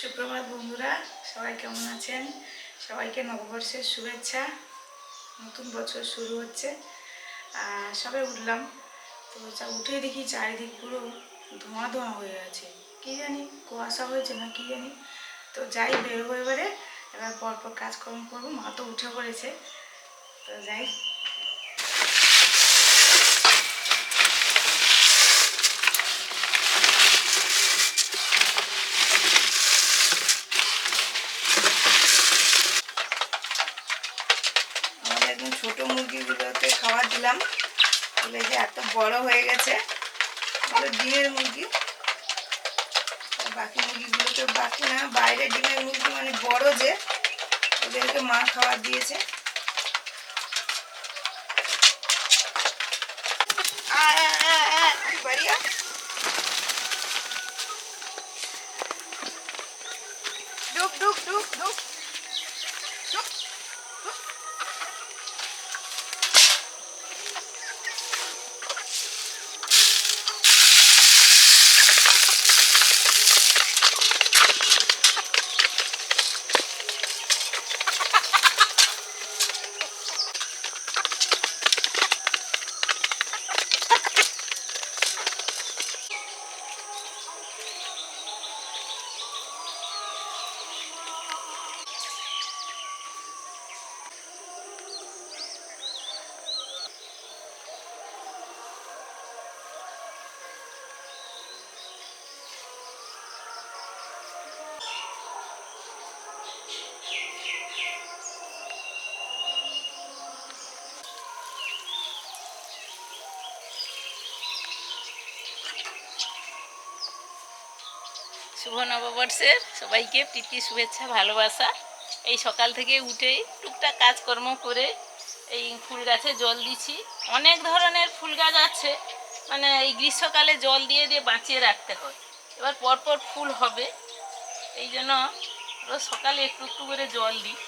সুপ্রভাত বন্ধুরা, সবাই কেমন আছেন? সবাইকে নববর্ষের শুভেচ্ছা। নতুন বছর শুরু হচ্ছে সবাই উঠলাম। তো উঠে দেখি চারিদিক পুরো ধোঁয়া ধোঁয়া হয়ে আছে। কি জানি, কুয়াশা হয়েছে না কি জানি। তো যাই বেরোবো এবারে। এবার পরপর কাজকর্ম করব, মা তো উঠে পড়েছে। তো যাই আমাদের একদম ছোটো মুরগিগুলোকে খাবার দিলাম। বলে যে এত বড় হয়ে গেছে এগুলো ডিমের মুরগি। বাকি মুরগিগুলোকে বাকি না বাইরে ডিমের মুরগি মানে বড় যে ওদেরকে মা খাবার দিয়েছে। আয়, আয়, আয়, তুই শুভ নববর্ষের সবাইকে প্রীতি, শুভেচ্ছা, ভালোবাসা। এই সকাল থেকে উঠেই টুকটাক কাজকর্ম করে এই ফুল গাছে জল দিচ্ছি। অনেক ধরনের ফুল গাছ আছে মানে এই গ্রীষ্মকালে জল দিয়ে দিয়ে বাঁচিয়ে রাখতে হয়। এবার পরপর ফুল হবে, এই জন্য রোজ সকালে একটু একটু করে জল দিই।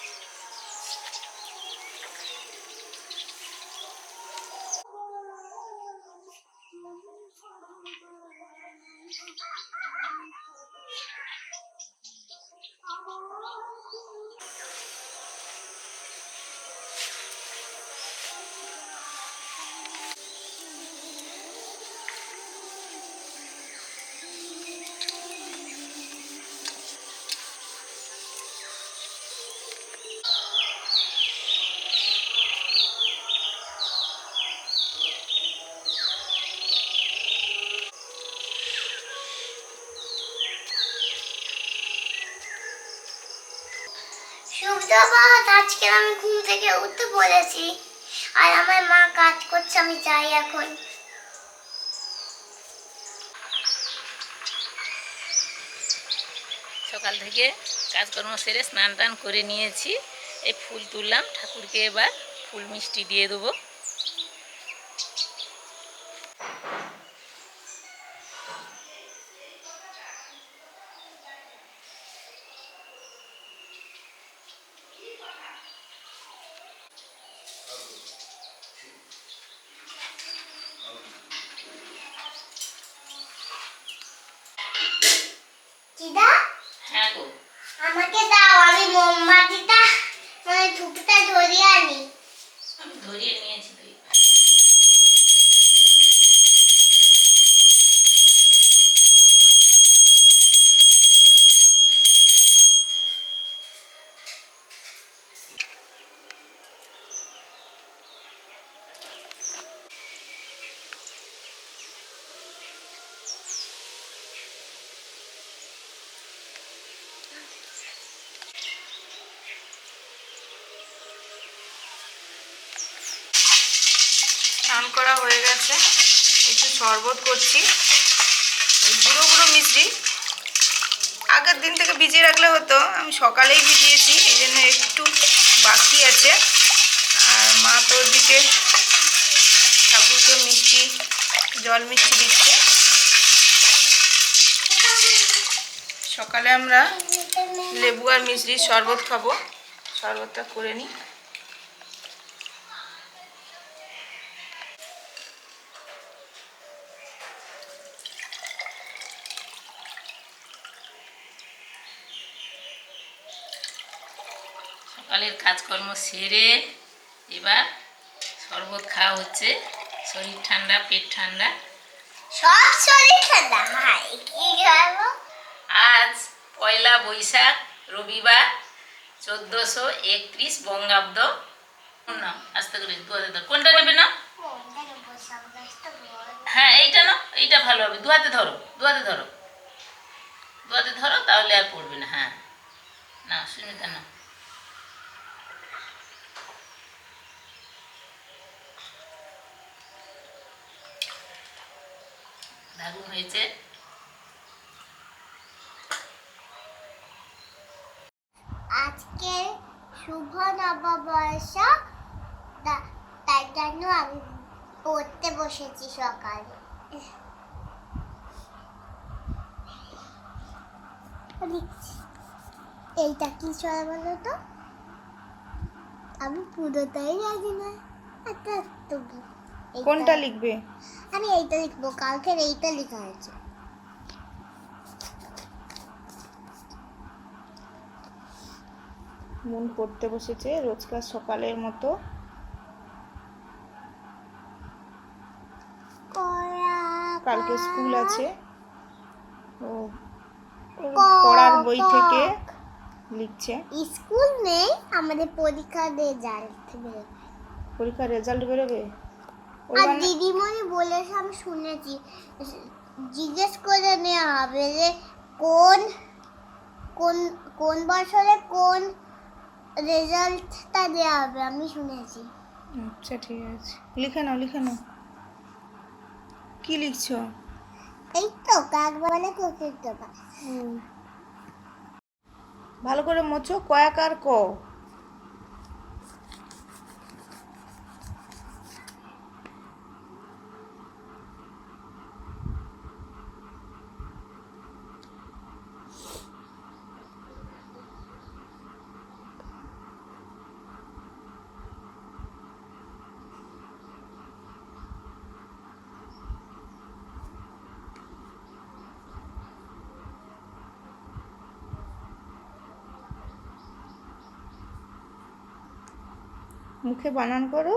সুপ্রভাত আজকে আমি ঘুম থেকে উঠতে বলেছি। আর আমার মা কাজ করছে, আমি যাই এখন। সকাল থেকে কাজকর্ম সেরে স্নান টান করে নিয়েছি। এই ফুল তুললাম, ঠাকুরকে এবার ফুল মিষ্টি দিয়ে দেবো দিদা হ্যাঁ গো আমাকে দাও আমি মোমবাতিটা মানে ধূপটা ধরিয়ে আনি। আমি ধরিয়ে নিয়েছি তুই। করা হয়ে গেছে। একটু শরবত করছি। গুঁড়ো গুঁড়ো মিষ্টি। আগের দিন থেকে ভিজিয়ে রাখলে হতো। আমি সকালেই ভিজিয়েছি, এই জন্য একটু বাকি আছে। আর মা তোর দিকে ঠাকুরকে মিষ্টি, জল মিষ্টি দিচ্ছে। সকালে আমরা লেবু আর মিষ্টির শরবত খাব। শরবতটা করে নিই। সকালের কাজকর্ম সেরে এবার শরবত খাওয়া হচ্ছে। শরীর ঠান্ডা পেট ঠান্ডা। সব শরীর ঠান্ডা? হাই কি খাব? আজ পয়লা বৈশাখ রবিবার চোদ্দোশো একত্রিশ বঙ্গাব্দ। না আস্তে করে দু হাতে ধরো। কোনটা নেবে না হ্যাঁ এইটা না এইটা ভালো হবে। দু হাতে ধরো দু হাতে ধরো। দু হাতে ধরো তাহলে আর পড়বে না। হ্যাঁ। না সুনিতা না দারুণ হয়েছে। আজকে শুভ নববর্ষ। তাই জন্য আমি পড়তে বসেছি সকালে। এইটা কি চলে বলো তো? আমি পুরোটাই জানি না। আচ্ছা তবু এইটা- কোনটা লিখবে? আমি এইটা লিখব কালকের এইটা লেখা হয়েছে। মন পড়তে বসেছে রোজকার সকালের মতো। কালকে স্কুল আছে। ও পড়ার বই থেকে লিখছে। স্কুল নেই আমাদের পরীক্ষা রেজাল্ট বেরোবে পরীক্ষার রেজাল্ট বেরোবে? আর দিদিমণি বলেছে আমি শুনেছি। জিজ্ঞেস করে নেওয়া হবে যে কোন কোন কোন বছরে কোন রেজাল্টটা দেওয়া হবে? আমি শুনেছি। আচ্ছা ঠিক আছে। লিখে নাও লিখে নাও। কি লিখছো? এই তো কাক বলে কোকিল টোকা ভালো করে মোছো কয়াকার ক? মুখে বানান করো।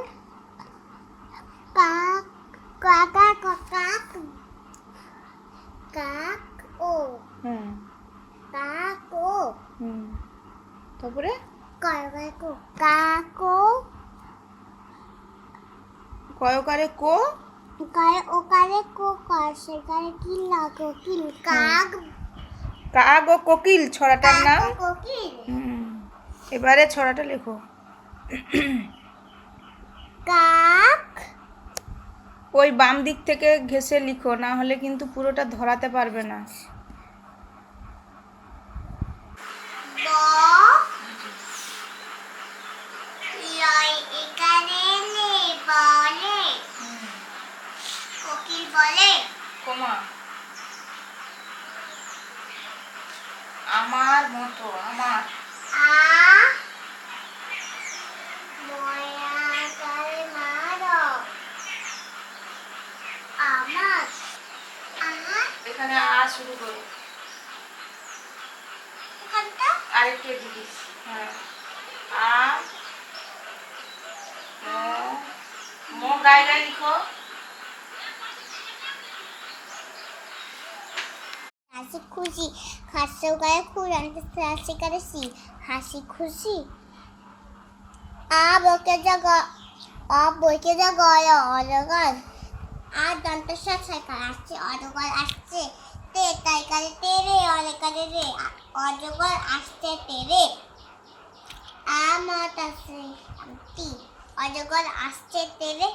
কাক কাকা কাক কাক ও। হ্যাঁ কাক ও। হুম। তারপরে? কাকো কাকো কয়কারে কো? কারে ওকারে কো কার সেকারে কি লাগো কিল কাক। কাগ ও কোকিল ছড়াটার নাম। কোকিল। এবারে ছড়াটা লেখো। কাক? ওই বাম দিক থেকে ঘেসে লিখো না হলে কিন্তু পুরোটা ধরাতে পারবে না ব লয় এখানে নে বলে কোকিল বলে কমা আমার মতো আমার আ ময়া করে মারো আমার আমার এখানে আ শুরু করো। আরেকটু এদিকে হ্যাঁ। আ ম গায়ে লিখো। হাসি খুশি হাসি গায়ে খুঁড়ানতে হাসি করে সি? হাসি খুশি? আ বকে যা গ আ বকে যা গয় অজগর আ দন্ত সাথে আসছে অজগর আসছে তে তাই কারে তে রে অজগর আসছে তে রে। আ মত আছে আমতি অজগর আসছে তে রে।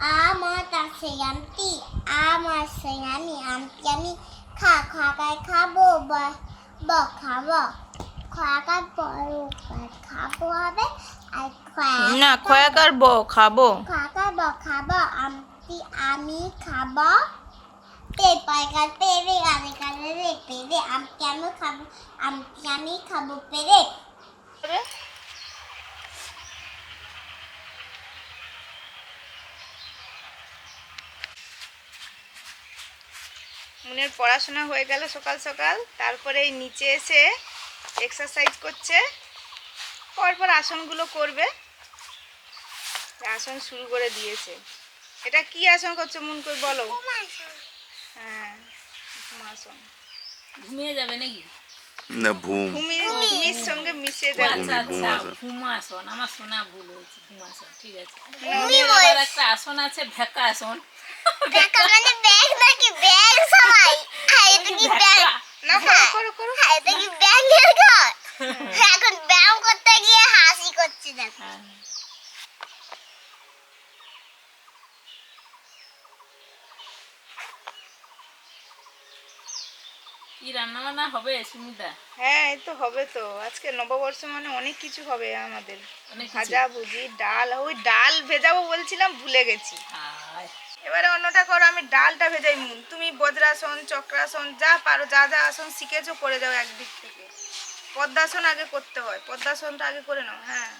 আ মত আছে আমতি আ মত আছে আমি আমতি আমি খা খা খাই খাব বা ব খাব। খাকার বড় খাব হবে আর না খয়াকার ব খাব। খাকার ব খাব আমতি আমি খাব, তে পাইকার পেরে আরে কারে রে পেরে আমতি আমি খাব আমতি আমি খাব পেরে মুনের পড়াশোনা হয়ে গেল সকাল সকাল, তারপরে এই নিচে এসে এক্সারসাইজ করছে, পরপর আসনগুলো করবে, আসন শুরু করে দিয়েছে। এটা কি আসন করছ? মন করে বলো। হ্যাঁ আসন। ঘুমিয়ে যাবে নাকি? না ভূম ভূমির সঙ্গে মিশে যাবে। আচ্ছা ঘুম আসন। ঘুমাসন আমার শোনা ভুল হয়েছে ঘুমাসন ঠিক আছে। আবার একটা আসন আছে ভেকা আসন। দেখা মানে ব্যাগ নাকি? ব্যাগ সবাই। আর এটা কি ব্যাগ? না করো করো করো। আর এটা কি ব্যাগের এখন ব্যায়াম করতে গিয়ে হাসি করছে দেখো। কি রান্না বান্না হবে সুমিতা? হ্যাঁ এই তো হবে তো। আজকে নববর্ষ মানে অনেক কিছু হবে আমাদের। ভাজা ভুজি ডাল। ওই ডাল ভেজাবো বলছিলাম ভুলে গেছি। এবারে অন্যটা করো আমি ডালটা ভেজাই তুমি বজ্রাসন চক্রাসন যা পারো যা যা আসন শিখেছো করে যাও একদিক থেকে। পদ্মাসন আগে করতে হয়। পদ্মাসনটা আগে করে নাও হ্যাঁ।